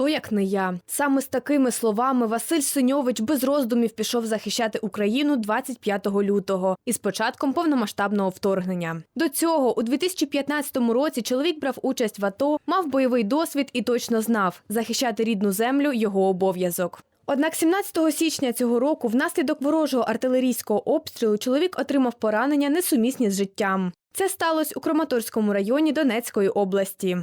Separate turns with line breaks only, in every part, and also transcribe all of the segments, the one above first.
Хто як не я? Саме з такими словами Василь Синьович без роздумів пішов захищати Україну 25 лютого із початком повномасштабного вторгнення. До цього у 2015 році чоловік брав участь в АТО, мав бойовий досвід і точно знав, захищати рідну землю його обов'язок. Однак 17 січня цього року внаслідок ворожого артилерійського обстрілу чоловік отримав поранення несумісні з життям. Це сталося у Краматорському районі Донецької області.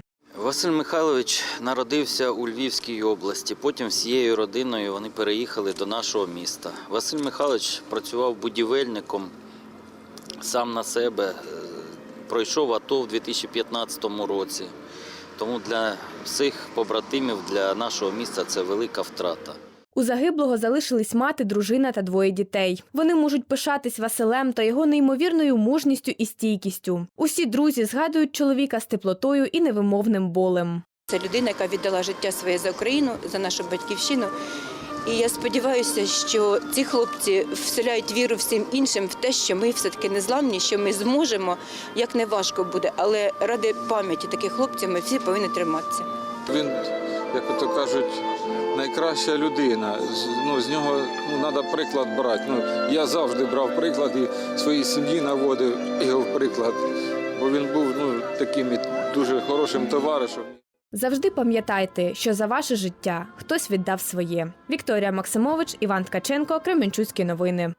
Василь Михайлович народився у Львівській області. Потім всією родиною вони переїхали до нашого міста. Василь Михайлович працював будівельником сам на себе. е, Пройшов АТО в 2015 році. Тому для всіх побратимів, для нашого міста це велика втрата.
У загиблого залишились мати, дружина та двоє дітей. Вони можуть пишатись Василем та його неймовірною мужністю і стійкістю. Усі друзі згадують чоловіка з теплотою і невимовним болем.
Це людина, яка віддала життя своє за Україну, за нашу батьківщину. І я сподіваюся, що ці хлопці вселяють віру всім іншим в те, що ми все-таки незламні, що ми зможемо, як не важко буде, але ради пам'яті таких хлопців ми всі повинні триматися.
Він, як ото кажуть, найкраща людина. Ну, з нього ну, треба приклад брати. Ну, я завжди брав приклад і своїй сім'ї наводив його в приклад, бо він був ну, таким дуже хорошим товаришем.
Завжди пам'ятайте, що за ваше життя хтось віддав своє. Вікторія Максимович, Іван Ткаченко, Кременчуцькі новини.